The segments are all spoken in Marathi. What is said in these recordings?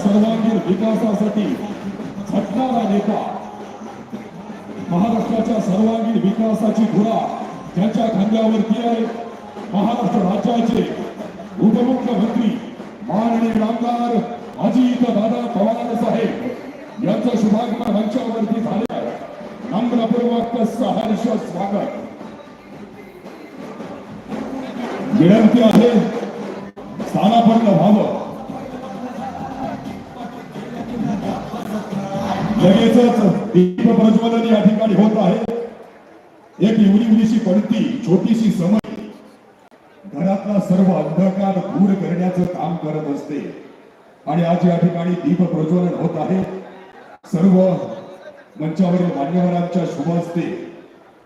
सर्वांगीण विकासासाठी झटणारा नेता. महाराष्ट्राच्या सर्वांगीण विकासाची धुरा ज्याच्या खांद्यावरती आहे. महाराष्ट्र राज्याचे उपमुख्यमंत्री माननीय आमदार अजित दादा पवार साहेब यांचं शुभागमन मंचावरती झाले आहे नम्रपूर्वक सहर्ष स्वागत. विनंती आहे. ठिकाणी होत आहे. एक इवलीवलीशी पडती छोटीशी समज. घरातला सर्व अंधकार दूर करण्याचं काम करत असते. आणि आज या ठिकाणी दीप प्रज्वलन होत आहे. सर्व मंचावरील मान्यवरांच्या शुभ हस्ते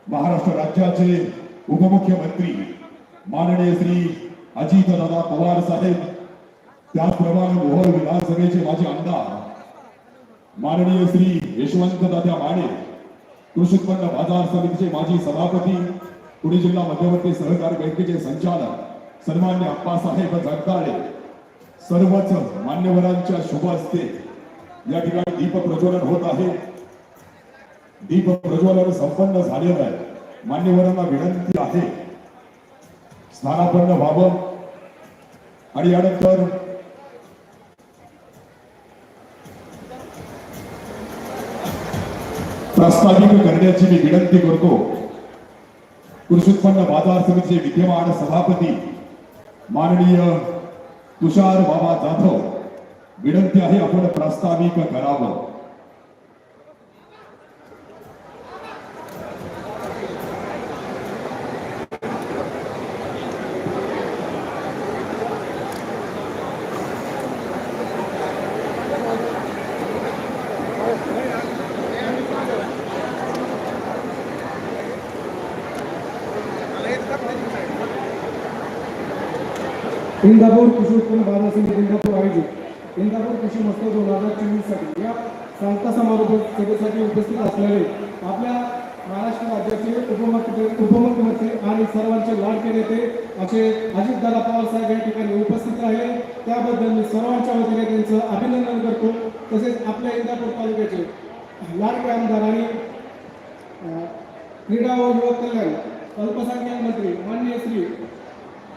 महाराष्ट्र राज्याचे उपमुख्यमंत्री माननीय श्री अजितदादा पवार साहेब त्याचप्रमाणे मोहोळ विधानसभेचे माजी आमदार माननीय श्री यशवंत दादा माने कृषी उत्पन्न बाजार समितीचे माजी सभापती पुणे जिल्हा मध्यवर्ती सहकार बँकेचे संचालक सन्मान्य अप्पासाहेब जगदाळे सर्वच मान्यवरांच्या शुभ असते या ठिकाणी दीप प्रज्वलन होत आहे. दीप प्रज्वलन संपन्न झालेलं आहे मान्यवरांना विनंती आहे. स्थानापन्न व्हावं. आणि यानंतर प्रस्तावित करण्याची मी विनंती करतो कृषी उत्पन्न बाजार समितीचे विद्यमान सभापती माननीय तुषार बाबा जाधव विनंती आहे आपण प्रास्ताविक करावं इंदापूर कृषी उत्पन्न बाजार समिती इंदापूर आयोजित. इंदापूर कृषी महोत्सव दोन हजार चोवीससाठी या सांगता समारोप सभेसाठी उपस्थित असलेले आपल्या महाराष्ट्र राज्याचे उपमुख्य उपमुख्यमंत्री आणि सर्वांचे लाडके नेते असे अजितदादा पवार साहेब या ठिकाणी उपस्थित राहिले त्याबद्दल मी सर्वांच्या वतीने त्यांचं अभिनंदन करतो. तसेच आपल्या इंदापूर तालुक्याचे लाडके आमदार आणि क्रीडा व युवक कल्याण अल्पसंख्याक मंत्री माननीय श्री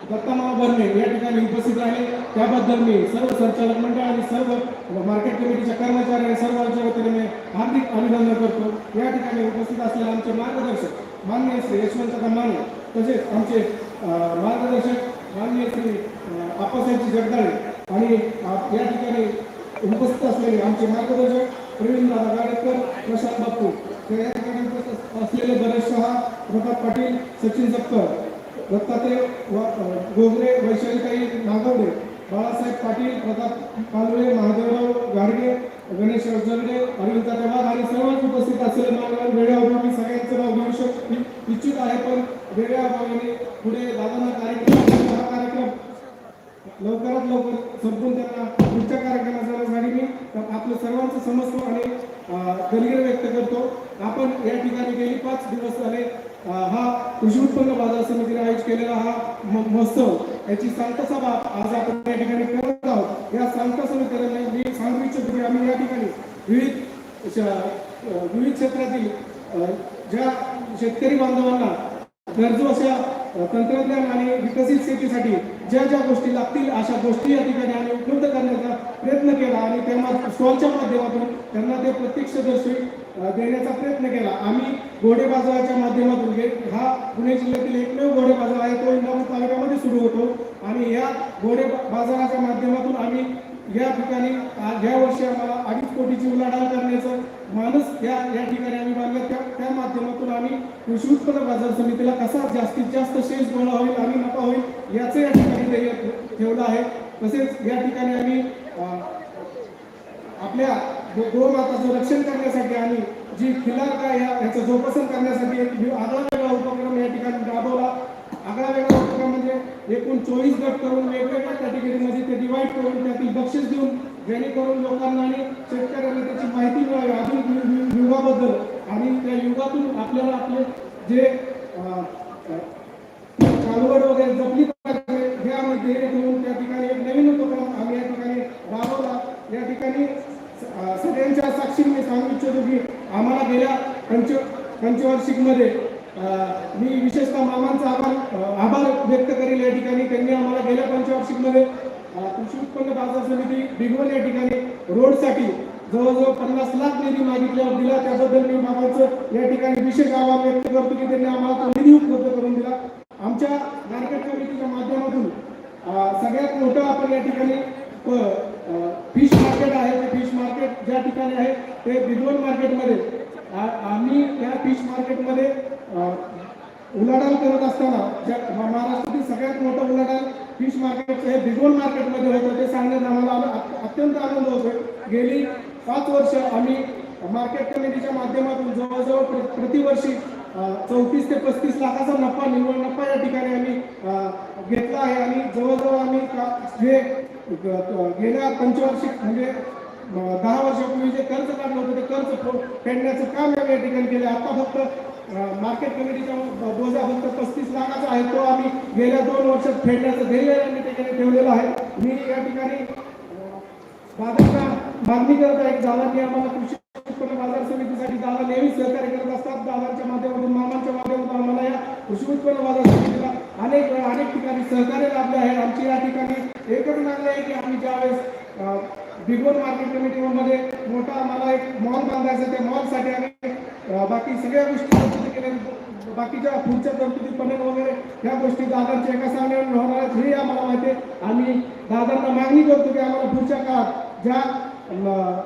दत्तामाव भरणे या ठिकाणी उपस्थित राहिले. त्याबद्दल मी सर्व संचालक मंडळ आणि सर्व मार्केट कमिटीच्या कर्मचारी आणि सर्वांच्या वतीने मी हार्दिक अभिनंदन करतो. या ठिकाणी उपस्थित असलेले आमचे मार्गदर्शक माननीय श्री यशवंत माने तसेच आमचे मार्गदर्शक माननीय श्री अ, आप्पासाहेबजी जगदाळे आणि या ठिकाणी उपस्थित असलेले आमचे मार्गदर्शक प्रवीण दादा गाडेकर प्रशांत बापू. तर या ठिकाणी उपस्थित असलेले गणेश शहा प्रताप पाटील सचिन सप्तर दत्तात्रय गोगरे वैशालीताई नागवडे बाळासाहेब पाटील प्रताप कालवे महादेवराव गाडगे गणेश जगडे अरविंद वाघ आणि सर्वच उपस्थित असलेले मान्यवर वेळेवर मी सगळ्यांचं नाव घेऊ शक इच्छित आहे पण वेगळ्या पुढे दादांना कार्यक्रम हा कार्यक्रम. लवकरात लवकर संपून त्यांना पुढच्या कार्यक्रमात जाण्यासाठी मी. आपलं सर्वांचं समजतो आणि दलगिरी व्यक्त करतो. आपण या ठिकाणी गेली पाच दिवस झाले. हा कृषी उत्पन्न बाजार समितीने आयोजित केलेला हा म- महोत्सव. याची सांगता सभा आज आपण या ठिकाणी करत आहोत. या सांगता समितीला मी सांगू इच्छितो की आम्ही या ठिकाणी विविध विविध क्षेत्रातील ज्या शेतकरी बांधवांना गरजू अशा तंत्रज्ञान आणि विकसित शेतीसाठी ज्या ज्या गोष्टी लागतील अशा गोष्टी या ठिकाणी आम्ही उपलब्ध करण्याचा प्रयत्न केला आणि त्या स्टॉलच्या माध्यमातून त्यांना ते प्रत्यक्षदर्शी अ, देण्याचा प्रयत्न केला. आम्ही घोडे बाजाराच्या माध्यमातून हा पुणे जिल्ह्यातील एकमेव घोडे बाजार आहे तो इंदापूर तालुक्यामध्ये सुरू होतो. आणि या घोडे बाजाराच्या माध्यमातून आम्ही या ठिकाणी या वर्षी आम्हाला अडीच कोटीची उलाढाल करण्याचं मानस या या ठिकाणी आम्ही बांधलं. त्या त्या माध्यमातून आम्ही कृषी उत्पन्न बाजार समितीला कसा जास्तीत जास्त शेष गोळा होईल आणि नफा होईल याचं या ठिकाणी ध्येय ठेवलं आहे. तसेच या ठिकाणी आम्ही आपल्या गोमाताचं रक्षण करण्यासाठी आणि जी खिलार काय याचं जोपासन करण्यासाठी एक आगळा वेगळा उपक्रम या ठिकाणी राबवला. एकूण चोवीस गट करून वेगवेगळ्या कॅटेगरीमध्ये ते डिवाईड करून त्यातील बक्षीस देऊन जेणेकरून लोकांना आणि शेतकऱ्यांना त्याची माहिती मिळावी. आधुनिक युगाबद्दल आणि त्या युगातून आपल्याला आपले जे कालवड वगैरे जपली पाहिजे यामध्ये घेऊन त्या ठिकाणी एक नवीन उपक्रम आम्ही या ठिकाणी राबवला. या ठिकाणी सगळ्यांच्या साक्षीने मी सांगू इच्छितो की आम्हाला गेल्या पंच पंचवार्षिकमध्ये मी विशेषतः मामांचा आभार आभार व्यक्त करेल या ठिकाणी. त्यांनी आम्हाला गेल्या पंचवार्षिकमध्ये कृषी उत्पन्न बाजार समिती बिगवण या ठिकाणी रोडसाठी जवळजवळ पन्नास लाख निधी मागितल्यावर दिला. त्याबद्दल मी मामांचं या ठिकाणी विशेष आभार व्यक्त करतो की त्यांनी आम्हाला तो निधी उपलब्ध करून दिला आमच्या मार्केट कमिटीच्या माध्यमातून अं, सगळ्यात मोठं आपण या ठिकाणी फिश मार्केट आहे ते फिश मार्केट ज्या ठिकाणी आहे ते बिगवण मार्केटमध्ये आ- आम्ही या फिश मार्केटमध्ये अं, उलाढाल करत असताना महाराष्ट्रातील सगळ्यात मोठं उलाढाल फिश मार्केटचं हे बिगोल मार्केटमध्ये होतं ते सांगण्यात आम्हाला अत्यंत आनंद होतोय. गेली पाच वर्ष आम्ही मार्केट कमिटीच्या माध्यमातून जवळजवळ प्रतिवर्षी चौतीस ते पस्तीस लाखाचा नफा निव्वळ नफा या ठिकाणी आम्ही घेतला आहे. आणि जवळजवळ आम्ही जे गेल्या पंचवार्षिक म्हणजे दहा वर्षापूर्वी जे कर्ज काढलं होतं ते कर्ज फेडण्याचं काम आम्ही या ठिकाणी केलं. आता फक्त मार्केट कमिटीच्या बोजा फक्त पस्तीस लाखाचा आहे तो आम्ही गेल्या दोन वर्षात फेडण्याचं ध्येय आम्ही ठिकाणी ठेवलेलं आहे. मी या ठिकाणी अ, दादांना मागणी करत आहे की दादांनी आम्हाला कृषी उत्पन्न बाजार समितीसाठी दादा नेहमी सहकार्य करत असतात. दादांच्या माध्यमातून मामांच्या माध्यमातून आम्हाला या कृषी उत्पन्न बाजार समितीला अनेक अनेक ठिकाणी सहकार्य लाभले आहे. आमची या ठिकाणी एकच मागणी आहे की आम्ही ज्यावेळेस बिगोन मार्केट कमिटीमध्ये मोठा आम्हाला एक मॉल बांधायचा त्या मॉलसाठी आम्ही बाकी सगळ्या गोष्टी तरतुदी केल्या. बाकीच्या पुढच्या तरतुदी पणन वगैरे ह्या गोष्टी दादरच्या एका सामन्यावर होणार आहेत हे आम्हाला माहिती आहे. आम्ही दादांना मागणी करतो की आम्हाला पुढच्या काळात ज्या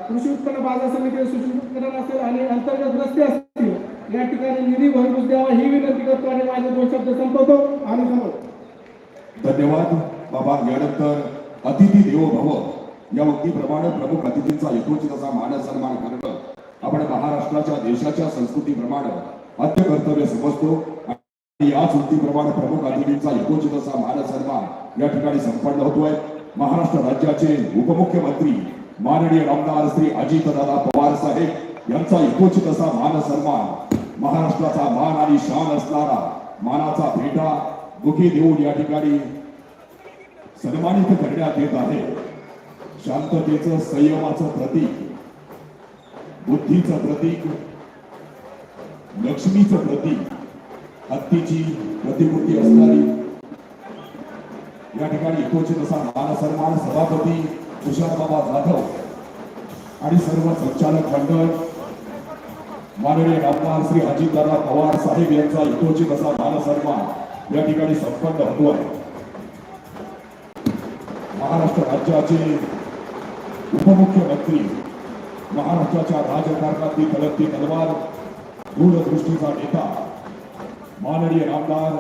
कृषी उत्पन्न बाजार समितीचे सुशोभीकरण असेल आणि अंतर्गत रस्ते असतील या ठिकाणी निधी भरपूर द्यावा ही विनंती करतो आणि माझे दोन शब्द संपवतो आणि समोर धन्यवाद बाबा यानंतर अतिथी देवो भव. या उक्तीप्रमाणे प्रमुख अतिथींचा यथोचित असा मान सन्मान करणं आपण महाराष्ट्राच्या देशाच्या संस्कृतीप्रमाणे अत्य कर्तव्य समजतो. आणि याच उक्तीप्रमाणे प्रमुख अतिथींचा यथोचित असा मान सन्मान या ठिकाणी संपन्न होतोय. महाराष्ट्र राज्याचे उपमुख्यमंत्री माननीय आमदार श्री अजितदादा पवार साहेब यांचा यथोचित असा मान सन्मान महाराष्ट्राचा मान आणि शान असणारा मानाचा भेटा दुखी देऊन या ठिकाणी सन्मानित करण्यात येत आहे. शांततेचं संयमाचं प्रतीक बुद्धीचं प्रतीक लक्ष्मीचं प्रतीक हत्तीची प्रतिमूर्ती असणारी या ठिकाणी यथोचित असा मान सन्मान सभापती तुषार बाबा जाधव आणि सर्व संचालक मंडळ माननीय आमदार श्री अजितदादा पवार साहेब यांचा यथोचित असा मान सन्मान या ठिकाणी संपन्न होतो आहे. महाराष्ट्र राज्याचे उपमुख्यमंत्री महाराष्ट्राच्या राजकारणातली तलबती तलवार दूरदृष्टीचा नेता माननीय आमदार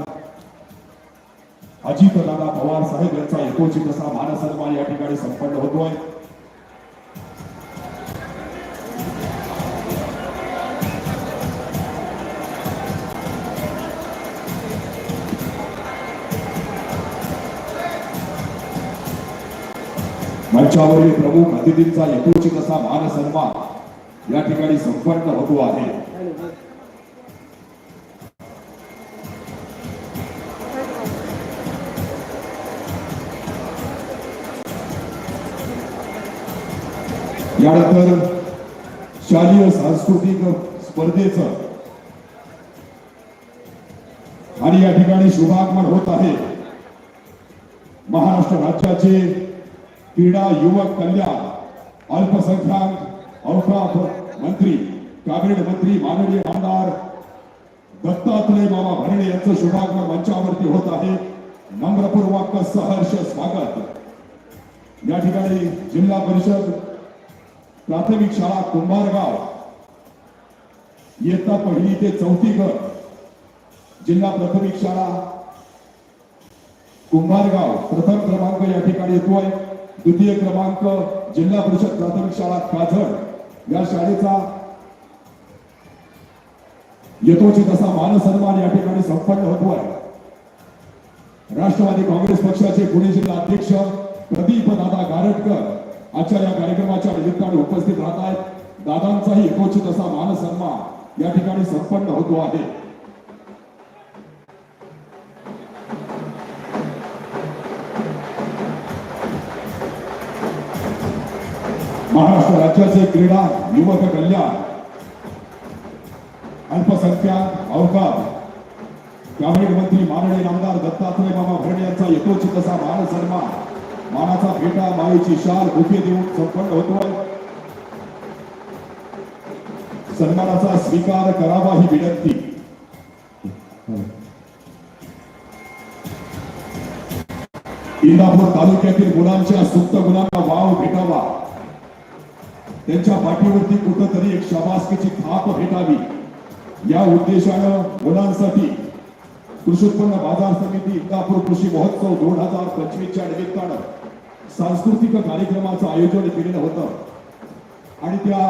अजितदादा पवार साहेब यांचा एकोचित असा मानसन्मान या ठिकाणी संपन्न होतोय. मंचावरील प्रमुख अतिथींचा यथोचित असा मान सन्मान या ठिकाणी संपन्न होतो आहे. यानंतर शालेय सांस्कृतिक स्पर्धेचं आणि या ठिकाणी शुभागमन होत आहे. महाराष्ट्र राज्याचे क्रीडा युवक कल्याण अल्पसंख्याक औकाफ मंत्री कॅबिनेट मंत्री माननीय आमदार दत्तात्रय बाबा भरणे यांचं शुभागमन मंचावरती होत आहे. नम्रपूर्वक सहर्ष स्वागत. या ठिकाणी जिल्हा परिषद प्राथमिक शाळा कुंभारगाव इयत्ता पहिली ते चौथी गट जिल्हा प्राथमिक शाळा कुंभारगाव प्रथम क्रमांक या ठिकाणी येतोय. द्वितीय क्रमांक जिल्हा परिषद प्राथमिक शाळा काजळ या शाळेचा यथोचित असा मानसन्मान या ठिकाणी संपन्न होतोय. राष्ट्रवादी काँग्रेस पक्षाचे पुणे जिल्हा अध्यक्ष प्रदीप दादा गारटकर आजच्या या कार्यक्रमाच्या निमित्ताने उपस्थित राहत आहेत. दादांचाही यथोचित असा मानसन्मान या ठिकाणी संपन्न होतो आहे. महाराष्ट्र राज्याचे क्रीडा युवक कल्याण अल्पसंख्याक अवकाश ग्रामीण मंत्री माननीय आमदार दत्तात्रय मामा भरणे यांचा यथोचित असा मान सन्मान मानाचा भेटा मायेची शाल बुके देऊन संपन्न होतो. सन्मानाचा स्वीकार करावा ही विनंती. इंदापूर तालुक्यातील गुणांच्या सुप्त गुणांना वाव भेटावा. त्यांच्या पाठीवरती कुठंतरी एक शाबासकीची थाप भेटावी. या उद्देशानं मुलांसाठी कृषी उत्पन्न बाजार समिती इंदापूर कृषी महोत्सव दोन हजार पंचवीसच्या निमित्तानं सांस्कृतिक कार्यक्रमाचं आयोजन केलेलं होतं. आणि त्या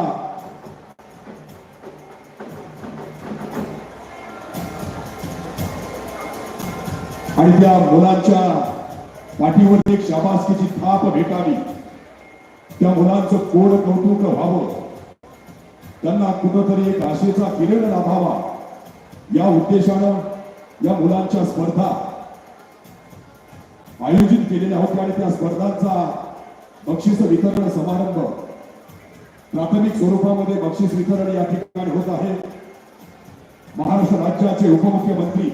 आणि त्या मुलांच्या पाठीवरती एक शाबासकीची थाप भेटावी. त्या मुलांचं कोड कौतुक व्हावं. त्यांना कुठंतरी एक आशेचा किरण लाभावा. या उद्देशानं या मुलांच्या स्पर्धा आयोजित केलेल्या होत्या आणि त्या स्पर्धांचा बक्षीस वितरण समारंभ प्राथमिक स्वरूपामध्ये बक्षीस वितरण या ठिकाणी होत आहे. महाराष्ट्र राज्याचे उपमुख्यमंत्री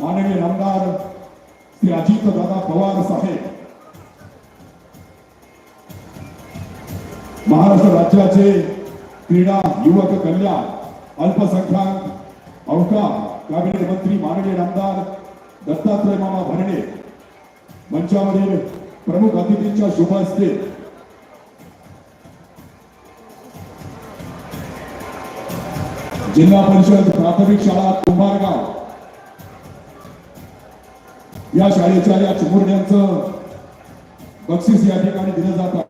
माननीय आमदार श्री अजित दादा पवार साहेब महाराष्ट्र राज्याचे क्रीडा युवक कल्याण अल्पसंख्याक अवकाश कॅबिनेट मंत्री माननीय आमदार दत्तात्रय मामा भरणे मंचावरील प्रमुख अतिथींच्या शुभ असते जिल्हा परिषद प्राथमिक शाळा कुंभारगाव. या शाळेच्या या चिमुरड्यांचं बक्षीस या ठिकाणी दिलं जातं